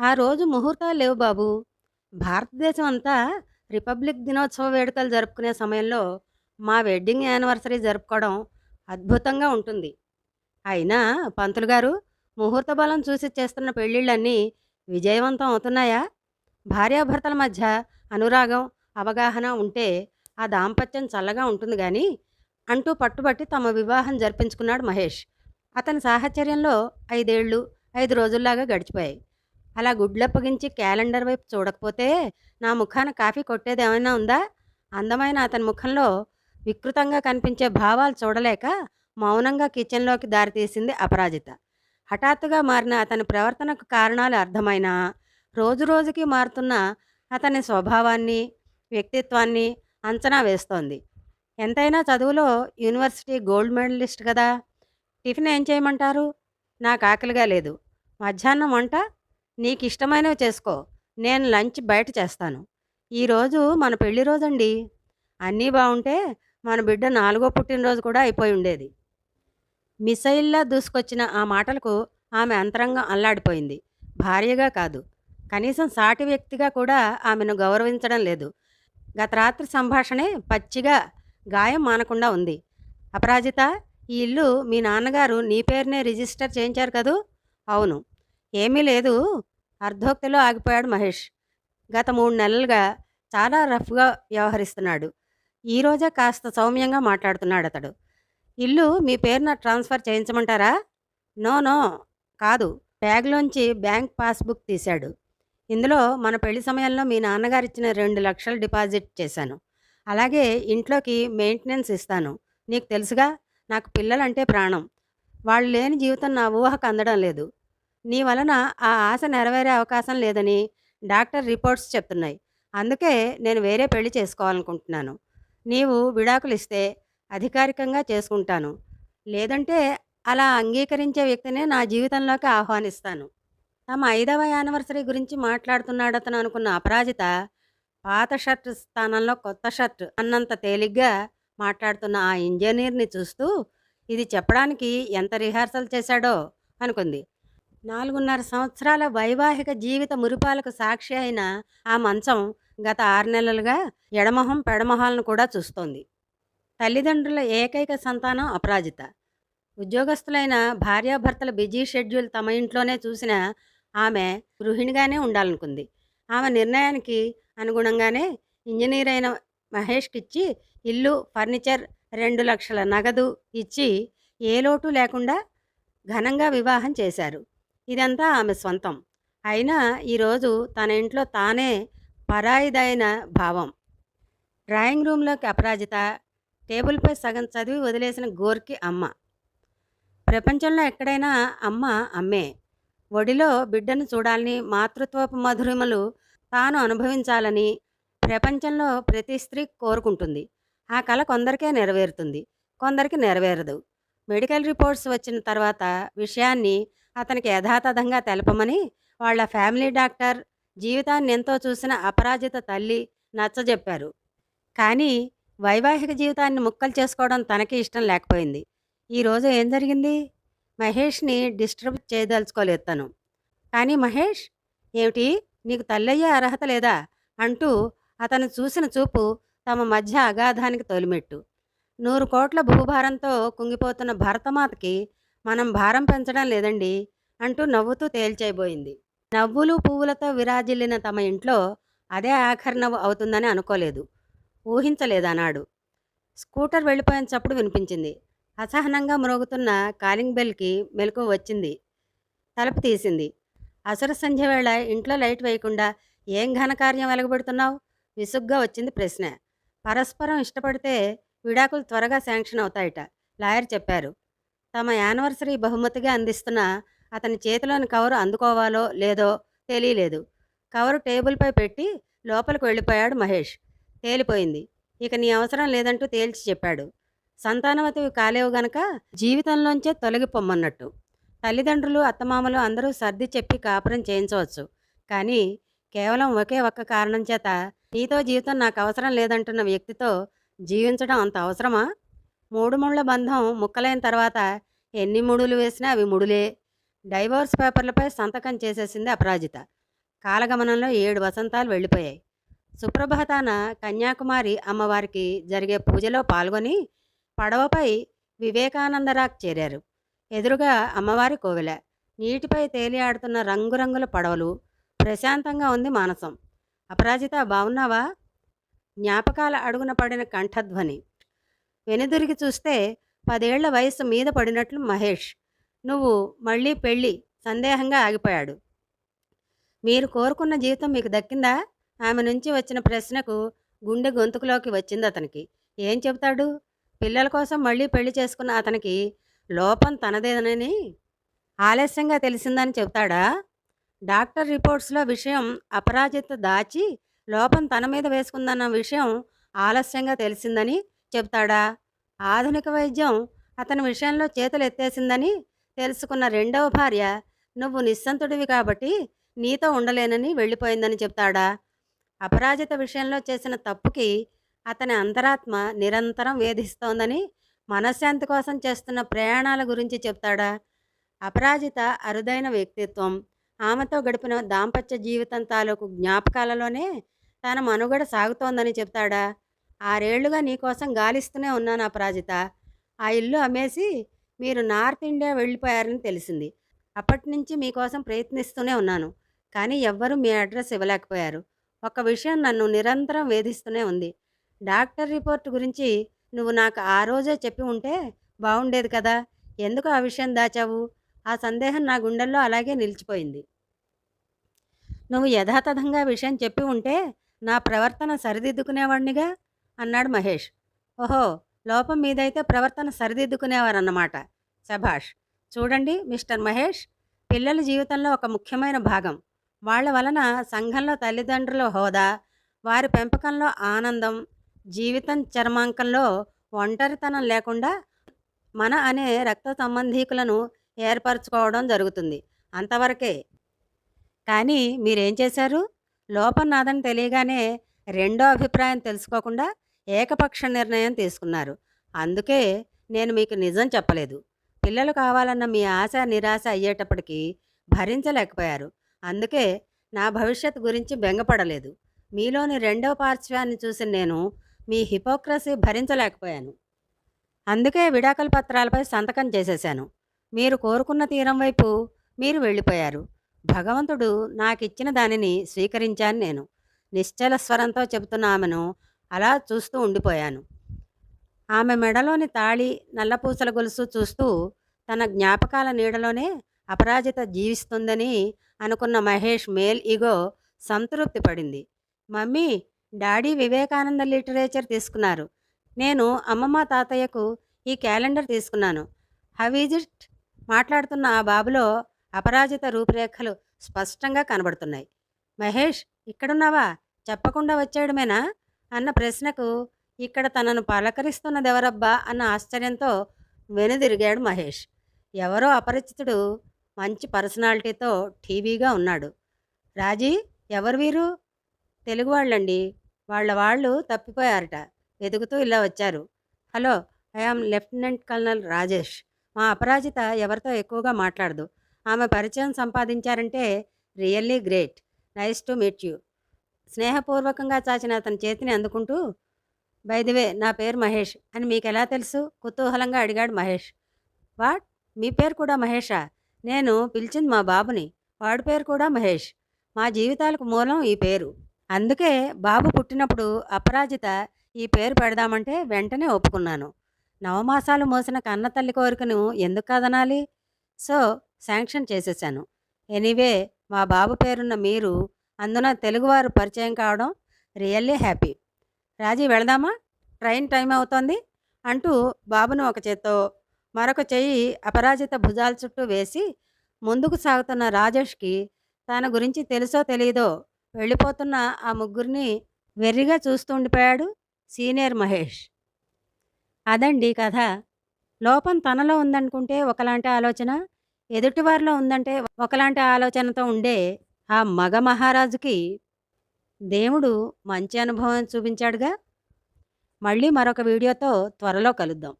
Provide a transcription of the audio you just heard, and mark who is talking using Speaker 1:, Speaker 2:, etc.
Speaker 1: ఆ రోజు ముహూర్తాలు లేవు బాబు. భారతదేశం అంతా రిపబ్లిక్ దినోత్సవ వేడుకలు జరుపుకునే సమయంలో మా వెడ్డింగ్ యానివర్సరీ జరుపుకోవడం అద్భుతంగా ఉంటుంది. అయినా పంతులు గారు ముహూర్త బలం చూసి చేస్తున్న పెళ్ళిళ్ళన్నీ విజయవంతం అవుతున్నాయా? భార్యాభర్తల మధ్య అనురాగం, అవగాహన ఉంటే ఆ దాంపత్యం చల్లగా ఉంటుంది కానీ అంటూ పట్టుబట్టి తమ వివాహం జరిపించుకున్నాడు మహేష్. అతని సాహచర్యంలో ఐదేళ్ళు ఐదు రోజుల్లాగా గడిచిపోయాయి. అలా గుడ్లప్పగించి క్యాలెండర్ వైపు చూడకపోతే నా ముఖాన కాఫీ కొట్టేదేమైనా ఉందా? అందమైన అతని ముఖంలో వికృతంగా కనిపించే భావాలు చూడలేక మౌనంగా కిచెన్లోకి దారితీసింది అపరాజిత. హఠాత్తుగా మారిన అతని ప్రవర్తనకు కారణాలు అర్థమైనా రోజు రోజుకి మారుతున్న అతని స్వభావాన్ని, వ్యక్తిత్వాన్ని అంచనా వేస్తోంది. ఎంతైనా చదువులో యూనివర్సిటీ గోల్డ్ మెడలిస్ట్ కదా! టిఫిన్ ఏం చేయమంటారు? నాకు ఆకలిగా లేదు. మధ్యాహ్నం వంట? నీకు ఇష్టమైనవి చేసుకో. నేను లంచ్ బయట చేస్తాను. ఈరోజు మన పెళ్ళి రోజండి అన్నీ బాగుంటే మన బిడ్డ నాలుగో పుట్టినరోజు కూడా అయిపోయి ఉండేది మిసైల్లా దూసుకొచ్చిన ఆ మాటలకు ఆమె అంతరంగం అల్లాడిపోయింది. భార్యగా కాదు, కనీసం సాటి వ్యక్తిగా కూడా ఆమెను గౌరవించడం లేదు. గత రాత్రి సంభాషణే పచ్చిగా గాయం మానకుండా ఉంది. అపరాజిత ఈ ఇల్లు మీ నాన్నగారు నీ పేరునే రిజిస్టర్ చేయించారు కదూ? అవును. ఏమీ లేదు అర్ధోక్తిలో ఆగిపోయాడు మహేష్. గత మూడు నెలలుగా చాలా రఫ్‌గా వ్యవహరిస్తున్నాడు. ఈరోజే కాస్త సౌమ్యంగా మాట్లాడుతున్నాడు అతడు ఇల్లు మీ పేరున ట్రాన్స్‌ఫర్ చేయించమంటారా? నో నో కాదు. బ్యాగ్‌లోంచి బ్యాంక్ పాస్బుక్ తీశాడు. ఇందులో మన పెళ్ళి సమయంలో మీ నాన్నగారిచ్చిన రెండు లక్షలు డిపాజిట్ చేశాను. అలాగే ఇంట్లోకి మెయింటెనెన్స్ ఇస్తాను. నీకు తెలుసుగా నాకు పిల్లలంటే ప్రాణం. వాళ్ళు లేని జీవితం నా ఊహకు అందడం లేదు. నీ వలన ఆ ఆశ నెరవేరే అవకాశం లేదని డాక్టర్ రిపోర్ట్స్ చెప్తున్నాయి. అందుకే నేను వేరే పెళ్ళి చేసుకోవాలనుకుంటున్నాను. నీవు విడాకులు ఇస్తే అధికారికంగా చేసుకుంటాను. లేదంటే అలా అంగీకరించే వ్యక్తినే నా జీవితంలోకి ఆహ్వానిస్తాను. తమ ఐదవ యానివర్సరీ గురించి మాట్లాడుతున్నాడతను అనుకున్న అపరాజిత పాత షర్ట్ స్థానంలో కొత్త షర్ట్ అన్నంత తేలిగ్గా మాట్లాడుతున్న ఆ ఇంజనీర్ని చూస్తూ ఇది చెప్పడానికి ఎంత రిహార్సల్ చేశాడో అనుకుంది. నాలుగున్నర సంవత్సరాల వైవాహిక జీవిత మురిపాలకు సాక్షి అయిన ఆ మంచం గత ఆరు నెలలుగా ఎడమొహం పెడమొహాలను కూడా చూస్తోంది. తల్లిదండ్రుల ఏకైక సంతానం అపరాజిత. ఉద్యోగస్తులైన భార్యాభర్తల బిజీ షెడ్యూల్ తమ ఇంట్లోనే చూసిన ఆమె గృహిణిగానే ఉండాలనుకుంది. ఆమె నిర్ణయానికి అనుగుణంగానే ఇంజనీర్ అయిన మహేష్‌కిచ్చి ఇల్లు, ఫర్నిచర్, రెండు లక్షల నగదు ఇచ్చి ఏ లోటు లేకుండా ఘనంగా వివాహం చేశారు. ఇదంతా ఆమె స్వంతం. అయినా ఈరోజు తన ఇంట్లో తానే పరాయిదైన భావం. డ్రాయింగ్ రూమ్‌లోకి అపరాజిత, టేబుల్‌పై సగం చదివి వదిలేసిన గోర్కి అమ్మ. ప్రపంచంలో ఎక్కడైనా అమ్మ అమ్మే. ఒడిలో బిడ్డను చూడాలని, మాతృత్వపు మధురిమలు తాను అనుభవించాలని ప్రపంచంలో ప్రతి స్త్రీ కోరుకుంటుంది. ఆ కళ కొందరికే నెరవేరుతుంది. కొందరికి నెరవేరదు. మెడికల్ రిపోర్ట్స్ వచ్చిన తర్వాత విషయాన్ని అతనికి యథాతథంగా తెలపమని వాళ్ళ ఫ్యామిలీ డాక్టర్, జీవితాన్ని ఎంతో చూసిన అపరాజిత తల్లి నచ్చజెప్పారు. కానీ వైవాహిక జీవితాన్ని ముక్కలు చేసుకోవడం తనకి ఇష్టం లేకపోయింది. ఈరోజు ఏం జరిగింది? మహేష్‌ని డిస్టర్బ్ చేయదలుచుకోలేదు తను. కానీ మహేష్! ఏమిటి? నీకు తల్లయ్యే అర్హత లేదా? అంటూ అతను చూసిన చూపు తమ మధ్య అగాధానికి తొలిమెట్టు. నూరు కోట్ల భూభారంతో కుంగిపోతున్న భరతమాతకి మనం భారం పెంచడం లేదండి అంటూ నవ్వుతూ తేల్చైపోయింది నవ్వులు, పువ్వులతో విరాజిల్లిన తమ ఇంట్లో అదే ఆఖరి నవ్వు అవుతుందని అనుకోలేదు. ఊహించలేదన్నాడు స్కూటర్ వెళ్ళిపోయినప్పుడు వినిపించింది. అసహనంగా మ్రోగుతున్న కాలింగ్ బెల్‌కి మెలకు వచ్చింది. తలుపు తీసింది. అసుర సంధ్య వేళ ఇంట్లో లైట్ వేయకుండా ఏం ఘనకార్యం వెలగబెడుతున్నావు విసుగ్గా వచ్చింది ప్రశ్న. పరస్పరం ఇష్టపడితే విడాకులు త్వరగా శాంక్షన్ అవుతాయట లాయర్ చెప్పారు. తమ యానివర్సరీ బహుమతిగా అందిస్తున్న అతని చేతిలోని కవరు అందుకోవాలో లేదో తెలియలేదు కవరు టేబుల్‌పై పెట్టి లోపలికి వెళ్ళిపోయాడు మహేష్. తేలిపోయింది. ఇక నీ అవసరం లేదంటూ తేల్చి చెప్పాడు. సంతానవతివి కాలేవు గనక జీవితంలోంచే తొలగిపోమ్మన్నట్టు తల్లిదండ్రులు, అత్తమామలు అందరూ సర్ది చెప్పి కాపురం చేయించవచ్చు. కానీ కేవలం ఒకే ఒక్క కారణం చేత నీతో జీవితం నాకు అవసరం లేదంటున్న వ్యక్తితో జీవించడం అంత అవసరమా? మూడు ముళ్ళ బంధం ముక్కలైన తర్వాత ఎన్ని ముడులు వేసినా అవి ముడులే. డైవోర్స్ పేపర్లపై సంతకం చేసేసింది అపరాజిత. కాలగమనంలో ఏడు వసంతాలు వెళ్ళిపోయాయి. సుప్రభాతాన కన్యాకుమారి అమ్మవారికి జరిగే పూజలో పాల్గొని పడవపై వివేకానందరాకు చేరారు. ఎదురుగా అమ్మవారి కోవెల. నీటిపై తేలియాడుతున్న రంగురంగుల పడవలు ప్రశాంతంగా ఉంది మానసం. అపరాజిత బాగున్నావా జ్ఞాపకాల అడుగున పడిన కంఠధ్వని. వెనుదిరిగి చూస్తే పదేళ్ళ వయసు మీద పడినట్లు మహేష్. నువ్వు మళ్ళీ పెళ్ళి సందేహంగా ఆగిపోయాడు. మీరు కోరుకున్న జీవితం మీకు దక్కిందా? ఆమె నుంచి వచ్చిన ప్రశ్నకు గుండె గొంతుకులోకి వచ్చింది అతనికి. ఏం చెబుతాడు? పిల్లల కోసం మళ్ళీ పెళ్ళి చేసుకున్న అతనికి లోపం తనదేనని ఆలస్యంగా తెలిసిందని చెప్తాడా డాక్టర్ రిపోర్ట్స్లో విషయం అపరాజిత దాచి లోపం తన మీద వేసుకుందన్న విషయం ఆలస్యంగా తెలిసిందని చెప్తాడా ఆధునిక వైద్యం అతని విషయంలో చేతులు ఎత్తేసిందని తెలుసుకున్న రెండవ భార్య నువ్వు నిస్సంతుడివి కాబట్టి నీతో ఉండలేనని వెళ్ళిపోయిందని చెప్తాడా అపరాజిత విషయంలో చేసిన తప్పుకి అతని అంతరాత్మ నిరంతరం వేధిస్తోందని మనశ్శాంతి కోసం చేస్తున్న ప్రయాణాల గురించి చెప్తాడా అపరాజిత అరుదైన వ్యక్తిత్వం. ఆమెతో గడిపిన దాంపత్య జీవితం తాలూకు జ్ఞాపకాలలోనే తన మనుగడ సాగుతోందని చెప్తాడా ఆరేళ్ళుగా నీకోసం గాలిస్తూనే ఉన్నాను అపరాజిత ఆ ఇల్లు అమ్మేసి మీరు నార్త్ ఇండియా వెళ్ళిపోయారని తెలిసింది. అప్పటి నుంచి మీకోసం ప్రయత్నిస్తూనే ఉన్నాను. కానీ ఎవ్వరూ మీ అడ్రస్ ఇవ్వలేకపోయారు. ఒక విషయం నన్ను నిరంతరం వేధిస్తూనే ఉంది. డాక్టర్ రిపోర్ట్ గురించి నువ్వు నాకు ఆ రోజే చెప్పి ఉంటే బాగుండేది కదా. ఎందుకు ఆ విషయం దాచావు? ఆ సందేహం నా గుండెల్లో అలాగే నిలిచిపోయింది. నువ్వు యథాతథంగా విషయం చెప్పి ఉంటే నా ప్రవర్తన సరిదిద్దుకునేవాడినిగా అన్నాడు మహేష్. ఓహో లోపం మీదైతే ప్రవర్తన సరిదిద్దుకునేవారన్నమాట. శభాష్. చూడండి మిస్టర్ మహేష్ పిల్లల జీవితంలో ఒక ముఖ్యమైన భాగం. వాళ్ళ వలన సంఘంలో తల్లిదండ్రుల హోదా వారి పెంపకంలో ఆనందం జీవితం చర్మాంకంలో ఒంటరితనం లేకుండా మన అనే రక్త సంబంధీకులను ఏర్పరచుకోవడం జరుగుతుంది. అంతవరకే. కానీ మీరేం చేశారు? లోపం నాదని తెలియగానే రెండో అభిప్రాయం తెలుసుకోకుండా ఏకపక్ష నిర్ణయం తీసుకున్నారు. అందుకే నేను మీకు నిజం చెప్పలేదు. పిల్లలు కావాలన్న మీ ఆశ నిరాశ అయ్యేటప్పటికీ భరించలేకపోయారు. అందుకే నా భవిష్యత్ గురించి బెంగపడలేదు. మీలోని రెండవ పార్శ్వాన్ని చూసి నేను మీ హిపోక్రసీ భరించలేకపోయాను. అందుకే విడాకుల పత్రాలపై సంతకం చేసేశాను. మీరు కోరుకున్న తీరం వైపు మీరు వెళ్ళిపోయారు. భగవంతుడు నాకిచ్చిన దానిని స్వీకరించాను నేను. నిశ్చల స్వరంతో చెబుతున్న ఆమెను అలా చూస్తూ ఉండిపోయాను. ఆమె మెడలోని తాళి నల్లపూసల గొలుసు చూస్తూ తన జ్ఞాపకాల నీడలోనే అపరాజిత జీవిస్తుందని అనుకున్న మహేష్ మేల్ ఇగో సంతృప్తి పడింది. మమ్మీ డాడీ వివేకానంద లిటరేచర్ తీసుకున్నారు. నేను అమ్మమ్మ తాతయ్యకు ఈ క్యాలెండర్ తీసుకున్నాను. హవీజిట్ మాట్లాడుతున్న ఆ బాబులో అపరాజిత రూపురేఖలు స్పష్టంగా కనబడుతున్నాయి. మహేష్ ఇక్కడున్నావా? చెప్పకుండా వచ్చేయడమేనా? అన్న ప్రశ్నకు ఇక్కడ తనను పలకరిస్తున్నదెవరబ్బా అన్న ఆశ్చర్యంతో వెనుదిరిగాడు మహేష్. ఎవరో అపరిచితుడు మంచి పర్సనాలిటీతో టీవీగా ఉన్నాడు. రాజీ ఎవరు వీరు? తెలుగు వాళ్ళండి. వాళ్ళ వాళ్ళు తప్పిపోయారట. వెతుకుతూ ఇలా వచ్చారు. Hello I am lieutenant colonel Rajesh. మా అపరాజిత ఎవరితో ఎక్కువగా మాట్లాడదు. ఆమె పరిచయం సంపాదించారంటే really great. Nice to meet you. స్నేహపూర్వకంగా చాచిన అతని చేతిని అందుకుంటూ బైదివే నా పేరు మహేష్ అని మీకు ఎలా తెలుసు? కుతూహలంగా అడిగాడు మహేష్. వాట్? మీ పేరు కూడా మహేషా? నేను పిలిచింది మా బాబుని. వాడి పేరు కూడా మహేష్. మా జీవితాలకు మూలం ఈ పేరు. అందుకే బాబు పుట్టినప్పుడు అపరాజిత ఈ పేరు పెడదామంటే వెంటనే ఒప్పుకున్నాను. నవమాసాలు మోసిన కన్నతల్లి కోరికను ఎందుకు కదనాలి? సో శాంక్షన్ చేసేసాను ఎనీవే మా బాబు పేరున్న మీరు అందున తెలుగువారు పరిచయం కావడం రియల్లీ హ్యాపీ. రాజీ వెళదామా? ట్రైన్ టైం అవుతోంది. అంటూ బాబును ఒక చేత్తో మరొక చెయ్యి అపరాజిత భుజాల చుట్టూ వేసి ముందుకు సాగుతున్న రాజేష్కి తన గురించి తెలుసో తెలియదో వెళ్ళిపోతున్న ఆ ముగ్గురిని వెర్రిగా చూస్తూ ఉండిపోయాడు సీనియర్ మహేష్. అదండి కథ. లోపం తనలో ఉందనుకుంటే ఒకలాంటి ఆలోచన ఎదుటివారిలో ఉందంటే ఒకలాంటి ఆలోచనతో ఉండే ఆ మగ మహారాజుకి దేవుడు మంచి అనుభవం చూపించాడుగా. మళ్ళీ మరొక వీడియోతో త్వరలో కలుద్దాం.